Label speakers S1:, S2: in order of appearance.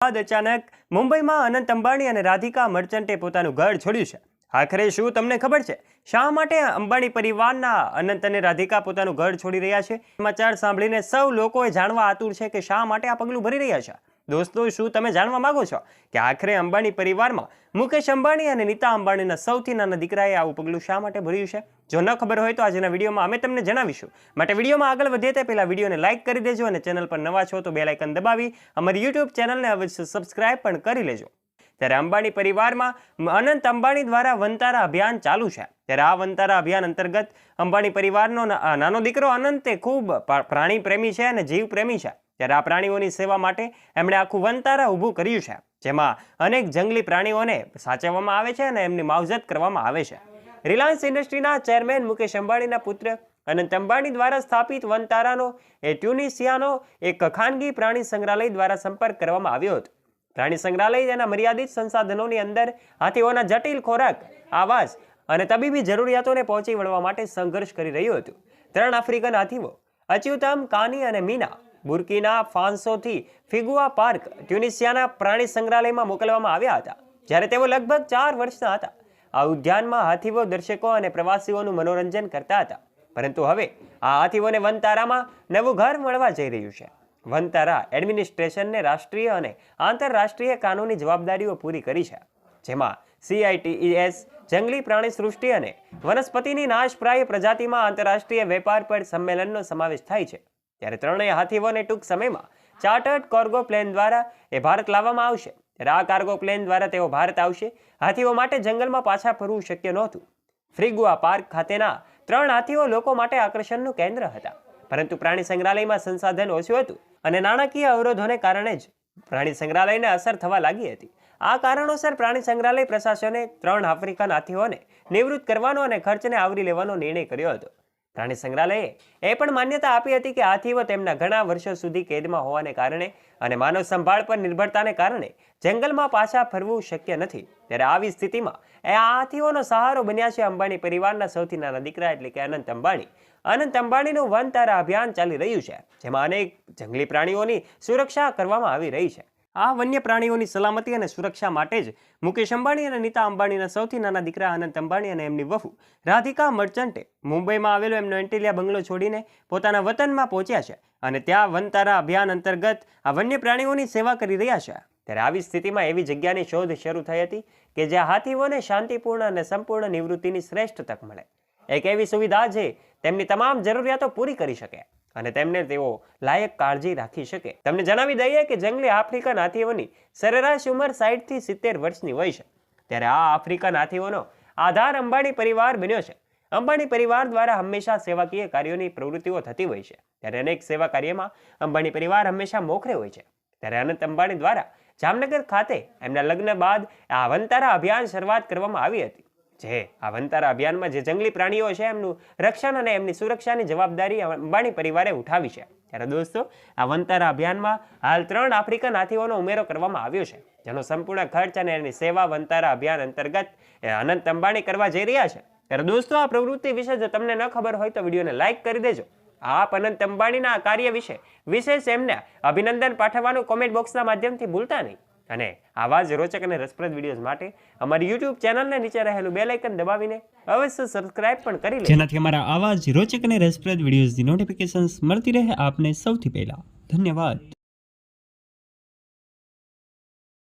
S1: બાદ અચાનક મુંબઈમાં અનંત અંબાણી અને રાધિકા મર્ચન્ટે પોતાનું ઘર છોડ્યું છે. આખરે શું તમને ખબર છે? શા માટે અંબાણી પરિવારના અનંત અને રાધિકા પોતાનું ઘર છોડી રહ્યા છે? સમાચાર સાંભળીને સૌ લોકોએ જાણવા આતુર છે કે શા માટે આ પગલું ભરી રહ્યા છે? દોસ્તો, શું તમે જાણવા માગો છો કે આખરે અંબાણી પરિવારમાં મુકેશ અંબાણી અને નીતા અંબાણીના સૌથી નાના દીકરાએ આવું પગલું શા માટે ભર્યું છે? જો ન ખબર હોય તો આજના વિડીયોમાં અમે તમને જણાવીશું. માટે વિડીયોમાં આગળ વધીએ તે પહેલાં વિડીયોને લાઇક કરી દેજો અને ચેનલ પર નવા છો તો બે લાઇકન દબાવી અમારી યુટ્યુબ ચેનલને અવશ્ય સબસ્ક્રાઇબ પણ કરી લેજો. ત્યારે અંબાણી પરિવારમાં અનંત અંબાણી દ્વારા વંતારા અભિયાન ચાલુ છે. ત્યારે આ વંતારા અભિયાન અંતર્ગત અંબાણી પરિવારનો નાનો દીકરો અનંત તે ખૂબ પ્રાણી પ્રેમી છે અને જીવ પ્રેમી છે. ત્યારે આ પ્રાણીઓની સેવા માટે એમણે આખું વનતારા ઊભું કર્યું છે, જેમાં અનેક જંગલી પ્રાણીઓને સાચવવામાં આવે છે અને એમની માવજત કરવામાં આવે છે. રિલાયન્સ ઇન્ડસ્ટ્રીના ચેરમેન મુકેશ અંબાણીના પુત્ર અનંત અંબાણી દ્વારા સ્થાપિત વનતારાનો એ ટ્યુનિશિયાનો એક ખાનગી પ્રાણી સંગ્રહાલય દ્વારા સંપર્ક કરવામાં આવ્યો હતો. પ્રાણી સંગ્રહાલય તેના મર્યાદિત સંસાધનોની અંદર હાથીઓના જટિલ ખોરાક, આવાસ અને તબીબી જરૂરિયાતોને પહોંચી વળવા માટે સંઘર્ષ કરી રહ્યું હતું. ત્રણ આફ્રિકન હાથીઓ, અચ્યુતમ, કાની અને મીના બુર્કીના ફાન્સોથી ફિગુઆ પાર્ક, ટ્યુનિશિયાના પ્રાણી સંગ્રહાલયમાં મોકલવામાં આવ્યા હતા, જ્યારે તેઓ લગભગ ચાર વર્ષના હતા. આ ઉદ્યાનમાં હાથીઓ, દર્શકો અને પ્રવાસીઓનું મનોરંજન કરતા હતા. પરંતુ હવે આ હાથીઓને વનતારામાં નવું ઘર મળવા જઈ રહ્યું છે. વનતારા એડમિનિસ્ટ્રેશનને રાષ્ટ્રીય અને આંતરરાષ્ટ્રીય કાનૂની જવાબદારીઓ પૂરી કરી છે. જેમાં સીઆઈટીઈએસ જંગલી પ્રાણી સૃષ્ટિ અને વનસ્પતિની નાશપ્રાય પ્રજાતિમાં આંતરરાષ્ટ્રીય વેપાર પર સંમેલનનો સમાવેશ થાય છે. ત્યારે ત્રણેય હાથીઓને ટૂંક સમયમાં ચાર્ટર્ડ કાર્ગો પ્લેન દ્વારા એ ભારત લાવવામાં આવશે. ત્યારે આ કાર્ગો પ્લેન દ્વારા તેઓ ભારત આવશે. હાથીઓ માટે જંગલમાં પાછા ફરવું શક્ય નહોતું. ફ્રીગુઆ પાર્ક ખાતેના ત્રણ હાથીઓ લોકો માટે આકર્ષણનું કેન્દ્ર હતા. પરંતુ પ્રાણી સંગ્રહાલયમાં સંસાધન ઓછું હતું અને નાણાકીય અવરોધોને કારણે જ પ્રાણી સંગ્રહાલયને અસર થવા લાગી હતી. આ કારણોસર પ્રાણી સંગ્રહાલય પ્રશાસને ત્રણ આફ્રિકન હાથીઓને નિવૃત્ત કરવાનો અને ખર્ચને આવરી લેવાનો નિર્ણય કર્યો હતો. પ્રાણી સંગ્રહાલયે એ પણ માન્યતા આપી હતી કે હાથીઓ તેમના ઘણા વર્ષો સુધી કેદમાં હોવાને કારણે અને માનવ સંભાળ પર નિર્ભરતાને કારણે જંગલમાં પાછા ફરવું શક્ય નથી. ત્યારે આવી સ્થિતિમાં એ હાથીઓનો સહારો બન્યા છે અંબાણી પરિવારના સૌથી નાના દીકરા એટલે કે અનંત અંબાણી. અનંત અંબાણીનું વન તારા અભિયાન ચાલી રહ્યું છે, જેમાં અનેક જંગલી પ્રાણીઓની સુરક્ષા કરવામાં આવી રહી છે. આ વન્ય પ્રાણીઓની સલામતી અને સુરક્ષા માટે જ મુકેશ અંબાણી અને નીતા અંબાણીના સૌથી નાના દીકરા અનંત અંબાણી અને એમની વહુ રાધિકા મર્ચન્ટે મુંબઈમાં આવેલો એમનો એન્ટિલિયા બંગલો છોડીને પોતાના વતનમાં પહોંચ્યા છે અને ત્યાં વનતારા અભિયાન અંતર્ગત આ વન્ય પ્રાણીઓની સેવા કરી રહ્યા છે. ત્યારે આવી સ્થિતિમાં એવી જગ્યાની શોધ શરૂ થઈ હતી કે જ્યાં હાથીઓને શાંતિપૂર્ણ અને સંપૂર્ણ નિવૃત્તિની શ્રેષ્ઠ તક મળે. એક એવી સુવિધા છે, તેમની તમામ જરૂરિયાતો પૂરી કરી શકે. અને તેમને તેઓ લાયક કાળજી રાખી શકે. તમને જણાવી દઈએ કે જંગલી આફ્રિકન હાથીઓની સરેરાશ ઉંમર સાઠથી સિત્તેર વર્ષની હોય છે. ત્યારે આ આફ્રિકન હાથીઓનો આધાર અંબાણી પરિવાર બન્યો છે. અંબાણી પરિવાર દ્વારા હંમેશા સેવાકીય કાર્યોની પ્રવૃત્તિઓ થતી હોય છે. ત્યારે અનેક સેવા કાર્યમાં અંબાણી પરિવાર હંમેશા મોખરે હોય છે. ત્યારે અનંત અંબાણી દ્વારા જામનગર ખાતે એમના લગ્ન બાદ આ વનતારા અભિયાન શરૂઆત કરવામાં આવી હતી. જે આ વનતારા અભિયાનમાં જે જંગલી પ્રાણીઓ છે એમનું રક્ષણ અને એમની સુરક્ષાની જવાબદારી અંબાણી પરિવારે ઉઠાવી છે. ત્યારે દોસ્તો, આ વનતારા અભિયાનમાં હાલ ત્રણ આફ્રિકન હાથીઓનો ઉમેરો કરવામાં આવ્યો છે, જેનો સંપૂર્ણ ખર્ચ અને એની સેવા વનતારા અભિયાન અંતર્ગત અનંત અંબાણી કરવા જઈ રહ્યા છે. ત્યારે દોસ્તો, આ પ્રવૃત્તિ વિશે જો તમને ન ખબર હોય તો વિડીયોને લાઇક કરી દેજો. આપ અનંત અંબાણીના આ કાર્ય વિશે વિશેષ એમને અભિનંદન પાઠવવાનું કોમેન્ટ બોક્સના માધ્યમથી ભૂલતા નહીં. અને આવા જ રોચક અને રસપ્રદ વિડીયોઝ માટે અમારી યુટ્યુબ ચેનલને નીચે રહેલું બેલ આઇકન દબાવીને અવશ્ય સબસ્ક્રાઇબ પણ કરી લેજો.
S2: જેનાથી અમારા આવા જ રોચક અને રસપ્રદ વિડીયોઝની નોટિફિકેશન્સ મળતી રહે આપને સૌથી પહેલા. ધન્યવાદ.